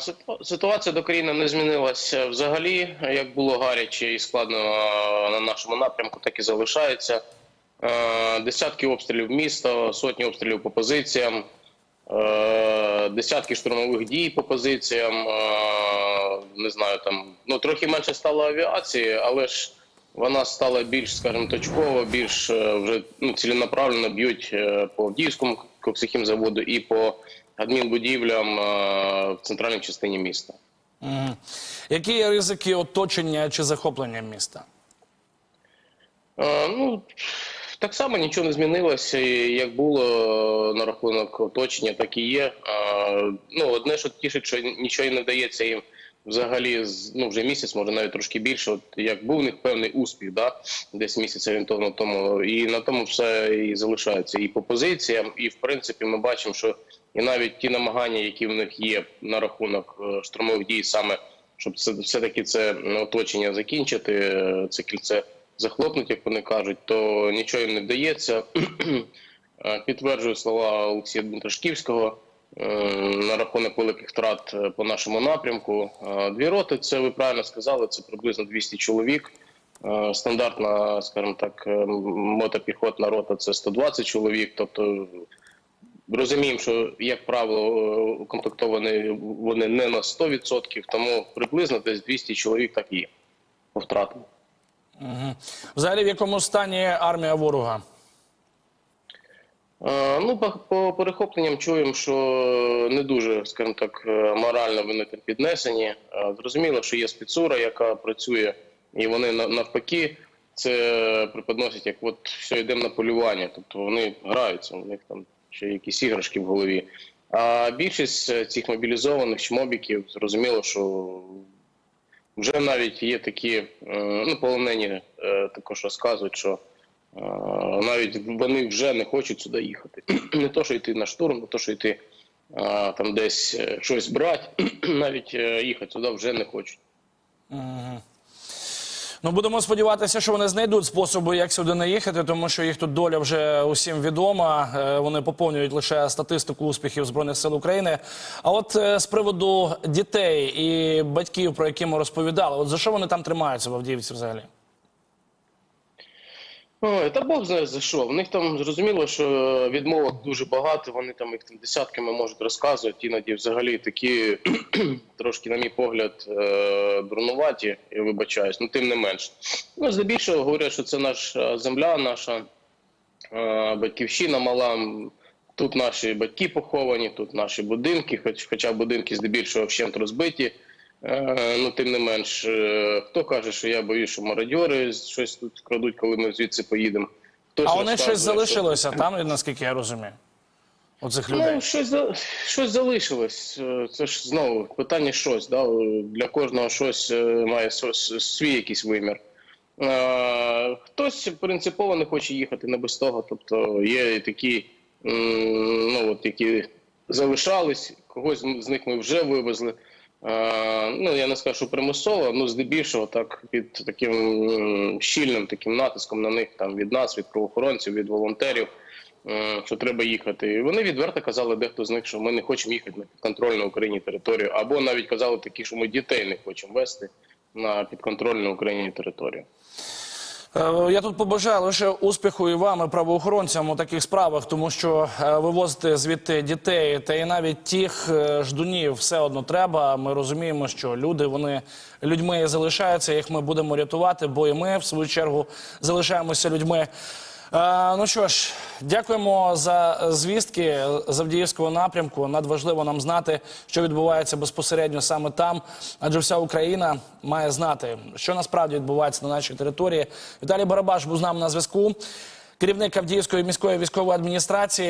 Ситу- Ситуація до країни не змінилася взагалі. Як було гаряче і складно на нашому напрямку, так і залишається. Е, Десятки обстрілів міста, сотні обстрілів по позиціям, е, десятки штурмових дій по позиціям. е, Не знаю, там ну трохи менше стало авіації, але ж вона стала більш, скажімо, точково, більш вже ну, ціленаправленно б'ють по Авдіївському коксихімзаводу і по адмінбудівлям е, в центральній частині міста. Які є ризики оточення чи захоплення міста? Е, Ну так само нічого не змінилося. Як було е, на рахунок оточення, так і є. Е, Ну одне, що тішить, що нічого не вдається їм взагалі ну вже місяць, може навіть трошки більше. От як був у них певний успіх, да десь місяць орієнтовно тому, і на тому все і залишається. І по позиціям, і в принципі, ми бачимо, що і навіть ті намагання, які в них є на рахунок е, штурмових дій, саме щоб це все таки це оточення закінчити, е, це кільце захлопнуть, як вони кажуть, то нічого їм не вдається. Е, Підтверджую слова Олексія Дмитрашківського на рахунок великих втрат е, по нашому напрямку. Е, Дві роти, це ви правильно сказали, це приблизно 200 чоловік. Е, Стандартна, скажімо так, е, мотопіхотна рота це 120 чоловік. Тобто розуміємо, що як правило е, укомплектовані вони не на 100%, тому приблизно десь 200 чоловік так є по втратам. Взагалі, в якому стані армія ворога? Е, Ну, по, по перехопленням чуємо, що не дуже, скажімо так, е, морально вони там піднесені. Е, Зрозуміло, що є спецура, яка працює, і вони навпаки це преподносять як от все йдемо на полювання. Тобто вони граються, у них там ще якісь іграшки в голові. А більшість цих мобілізованих чмобіків зрозуміло, що вже навіть є такі ну, полонені також розказують, що навіть вони вже не хочуть сюди їхати. Не то, що йти на штурм, не то, що йти там десь е, щось брати, навіть е, їхати сюди вже не хочуть. Ну, будемо сподіватися, що вони знайдуть способи, як сюди не їхати, тому що їх тут доля вже усім відома. Е, Вони поповнюють лише статистику успіхів збройних сил України. А от з приводу дітей і батьків, про які ми розповідали, от за що вони там тримаються в Авдіївці взагалі? Ой, та Бог знає за що. В них там зрозуміло, що відмовок дуже багато. Вони там їх там десятками можуть розказувати. Іноді взагалі такі трошки, на мій погляд, е, дурнуваті, я вибачаюсь, ну тим не менш. Ну, здебільшого говорять, що це наша земля, наша е, батьківщина мала. Тут наші батьки поховані, тут наші будинки, хоч, хоча будинки здебільшого вщент розбиті. Е, ну, тим не менш, е, хто каже, що я боюсь, що мародьори щось тут крадуть, коли ми звідси поїдемо. Хтось А вони щось що- залишилося там, наскільки я розумію. Оцих людей. Ну, щось, щось залишилось. Е, Це ж знову питання щось. Да? Для кожного щось має свій якийсь вимір. Е, Хтось принципово не хоче їхати не без того. Тобто є такі, ну, от, які залишались, когось з них ми вже вивезли. Е, Ну, я не скажу, примусово, ну здебільшого так під таким щільним таким натиском на них там від нас, від правоохоронців, від волонтерів е, що треба їхати. І вони відверто казали, дехто з них, що ми не хочемо їхати на підконтрольну Україні територію, або навіть казали такі, що ми дітей не хочемо вести на підконтрольну Україні територію. Е, Я тут побажаю лише успіху і вам, і правоохоронцям у таких справах, тому що е, вивозити звідти дітей та і навіть тих е, ждунів все одно треба. Ми розуміємо, що люди вони людьми залишаються. Їх ми будемо рятувати, бо і ми в свою чергу залишаємося людьми. Ну що ж, дякуємо за звістки з Авдіївського напрямку. Надважливо нам знати, що відбувається безпосередньо саме там, адже вся Україна має знати, що насправді відбувається на нашій території. Віталій Барабаш був з нами на зв'язку. Керівник Авдіївської міської військової адміністрації.